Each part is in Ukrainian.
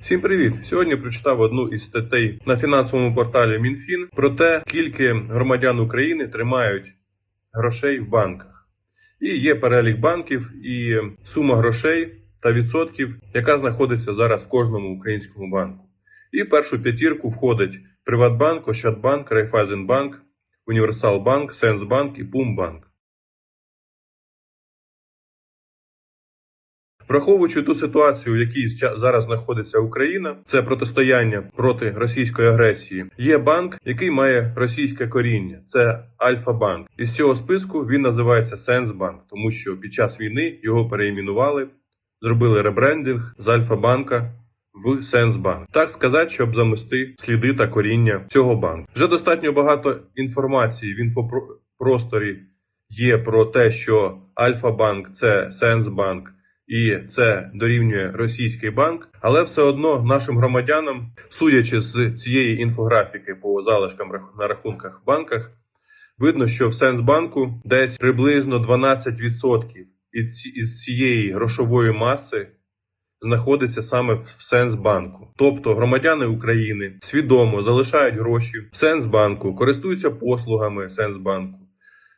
Всім привіт! Сьогодні прочитав одну із статей на фінансовому порталі МінФін про те, скільки громадян України тримають грошей в банках. І є перелік банків і сума грошей та відсотків, яка знаходиться зараз в кожному українському банку. І в першу п'ятірку входить Приватбанк, Ощадбанк, Райфайзенбанк, Універсалбанк, Сенсбанк і Пумбанк. Враховуючи ту ситуацію, в якій зараз знаходиться Україна, це протистояння проти російської агресії. Є банк, який має російське коріння. Це Альфа-банк. Із цього списку він називається Сенсбанк, тому що під час війни його переіменували, зробили ребрендинг з Альфа-банка в Сенсбанк. Так сказати, щоб замести сліди та коріння цього банку. Вже достатньо багато інформації в інфопросторі є про те, що Альфа-банк це Сенсбанк і це дорівнює російський банк, але все одно нашим громадянам, судячи з цієї інфографіки по залишкам на рахунках в банках, видно, що в Сенсбанку десь приблизно 12% із цієї грошової маси знаходиться саме в Сенсбанку. Тобто громадяни України свідомо залишають гроші в Сенсбанку, користуються послугами Сенсбанку,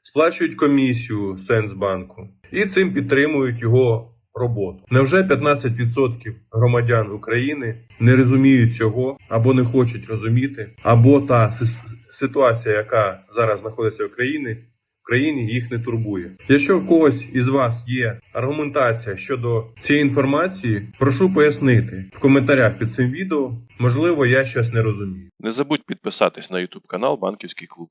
сплачують комісію Сенсбанку і цим підтримують його роботу. Невже 15% громадян України не розуміють цього або не хочуть розуміти, або та ситуація, яка зараз знаходиться в країні, в країні їх не турбує. Якщо в когось із вас є аргументація щодо цієї інформації, прошу пояснити в коментарях під цим відео. Можливо, я щось не розумію. Не забудь підписатись на YouTube канал Банківський клуб.